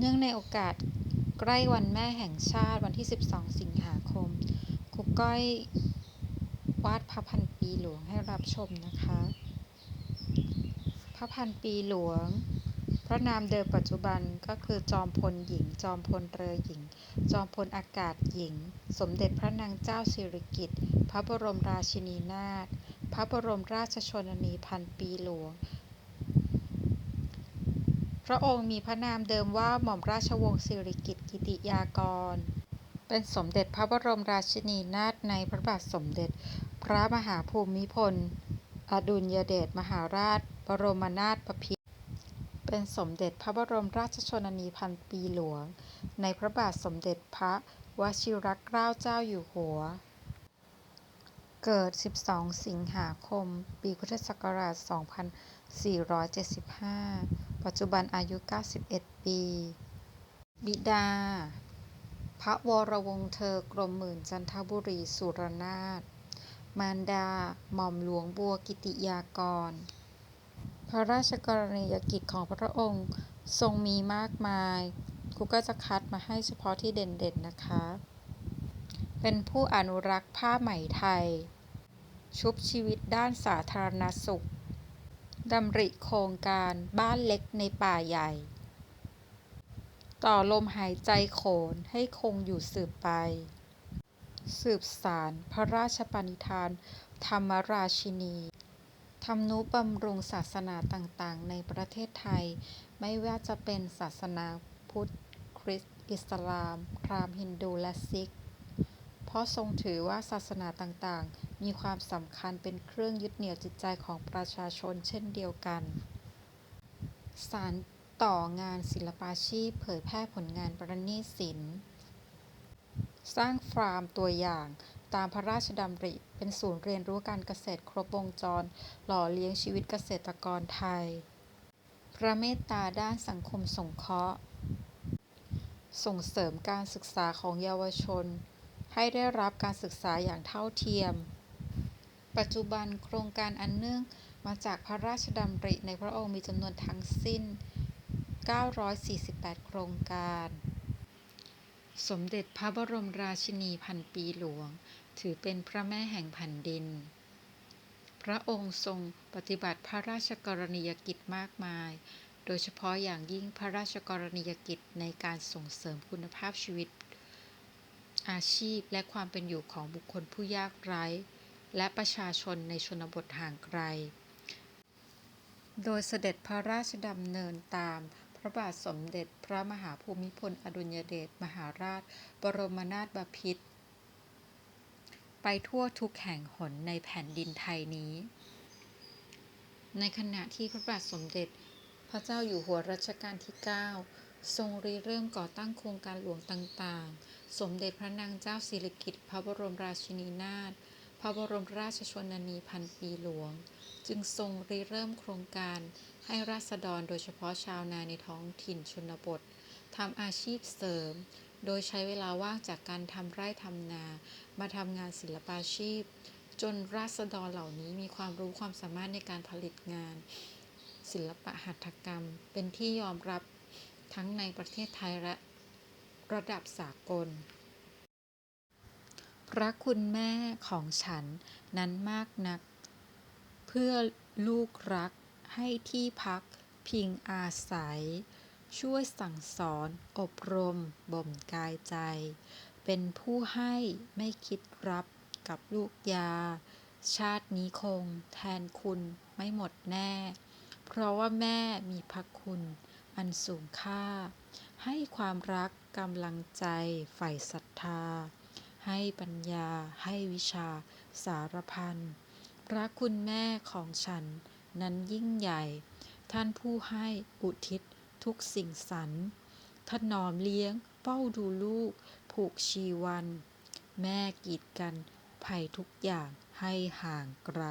เนื่องในโอกาสใกล้วันแม่แห่งชาติวันที่ 12 สิงหาคมครูก้อยวาดพระพันปีหลวงให้รับชมนะคะ พระพันปีหลวง พระนามเดิมปัจจุบันก็คือจอมพลหญิง จอมพลเรือหญิง จอมพลอากาศหญิง สมเด็จพระนางเจ้าสิริกิติ์พระบรมราชินีนาถพระบรมราชชนนีพันปีหลวง พระองค์มีพระนามเดิมว่าหม่อมราชวงศ์สิริกิติ์ กิติยากร เป็นสมเด็จพระบรมราชินีนาถในพระบาทสมเด็จ พระมหาภูมิพล อดุลยเดชมหาราช บรมนาถบพิตรเป็นสมเด็จพระบรมราชชนนีพันปีหลวง ในพระบาทสมเด็จพระวชิรเกล้าเจ้าอยู่หัว เกิด 12 สิงหาคม ปีพุทธศักราช 2475 ปัจจุบันอายุ 91 ปี บิดา พระวรวงศ์เธอกรมหมื่นจันทบุรีสุรนาถมารดา หม่อมหลวงบัวกิติยากร พระราชกรณียกิจของพระองค์ทรงมีมากมายครูก็จะคัดมาให้เฉพาะที่เด่นๆนะคะ เป็นผู้อนุรักษ์ผ้าไหมไทย ชุบชีวิตด้านสาธารณสุข ดำริโครงการบ้านเล็กในป่าใหญ่ ต่อลมหายใจโขนให้คงอยู่สืบไป สืบสารพระราชปณิธาน ธรรมราชินีทำนุบำรุงศาสนาต่างๆ ในประเทศไทย ไม่ว่าจะเป็นศาสนาพุทธ คริสต์ อิสลาม พราหมณ์ฮินดู และซิก เพราะทรงถือว่าศาสนาต่างๆ มีความสำคัญเป็นเครื่องยึดเหนี่ยวจิตใจของประชาชนเช่นเดียวกัน สานต่องานศิลปาชีพ เผยแพร่ผลงานประณีตศิลป์ สร้างฟาร์มตัวอย่างตามพระราชดำริ เป็นศูนย์เรียนรู้การเกษตรครบวงจร หล่อเลี้ยงชีวิตเกษตรกรไทย พระเมตตาด้านสังคมสงเคราะห์ ส่งเสริมการศึกษาของเยาวชน ให้ได้รับการศึกษาอย่างเท่าเทียม ปัจจุบันโครงการอันเนื่องมาจากพระราชดำริในพระองค์มีจำนวนทั้งสิ้น 948 โครงการ สมเด็จพระบรมราชินีพันปีหลวง ถือเป็นพระแม่แห่งแผ่นดิน พระองค์ทรงปฏิบัติพระราชกรณียกิจมากมาย โดยเฉพาะอย่างยิ่งพระราชกรณียกิจในการส่งเสริมคุณภาพชีวิต อาชีพและความเป็นอยู่ของบุคคลผู้ยากไร้ และประชาชนในชนบทห่างไกล โดยเสด็จพระราชดำเนินตามพระบาทสมเด็จพระมหาภูมิพลอดุลยเดชมหาราช บรมนาถบพิตรไปทั่วทุกแห่งหนในแผ่นดินไทยนี้ ในขณะที่พระบาทสมเด็จ พระเจ้าอยู่หัวรัชกาลที่ 9 ทรงริเริ่มก่อตั้งโครงการหลวงต่างๆ สมเด็จพระนางเจ้าสิริกิติ์พระบรมราชินีนาถ พระบรมราชชนนีพันปีหลวง จึงทรงริเริ่มโครงการให้ราษฎรโดยเฉพาะชาวนาในท้องถิ่นชนบททำอาชีพเสริม โดยใช้เวลาว่างจากการทำไร่ทำนา มาทำงานศิลปาชีพ จนราษฎรเหล่านี้มีความรู้ความสามารถในการผลิตงาน ศิลปะหัตถกรรม เป็นที่ยอมรับทั้งในประเทศไทยและระดับสากล พระคุณแม่ของฉันนั้นมากนัก เพื่อลูกรักให้ที่พักพิงอาศัย ช่วยสั่งสอนอบรม บ่มกายใจ เป็นผู้ให้ไม่คิดรับกับลูกยา ชาตินี้คงแทนคุณไม่หมดแน่ เพราะว่าแม่มีพระคุณอันสูงค่า ให้ความรักกำลังใจใฝ่ศรัทธา ให้ปัญญาให้วิชาสารพันพระคุณแม่ของฉันนั้นยิ่งใหญ่ ท่านผู้ให้อุทิศทุกสิ่งสรรถนอมเลี้ยงเฝ้าดูลูก ผูกชีวัน แม่กีดกันภัยทุกอย่างให้ห่างไกล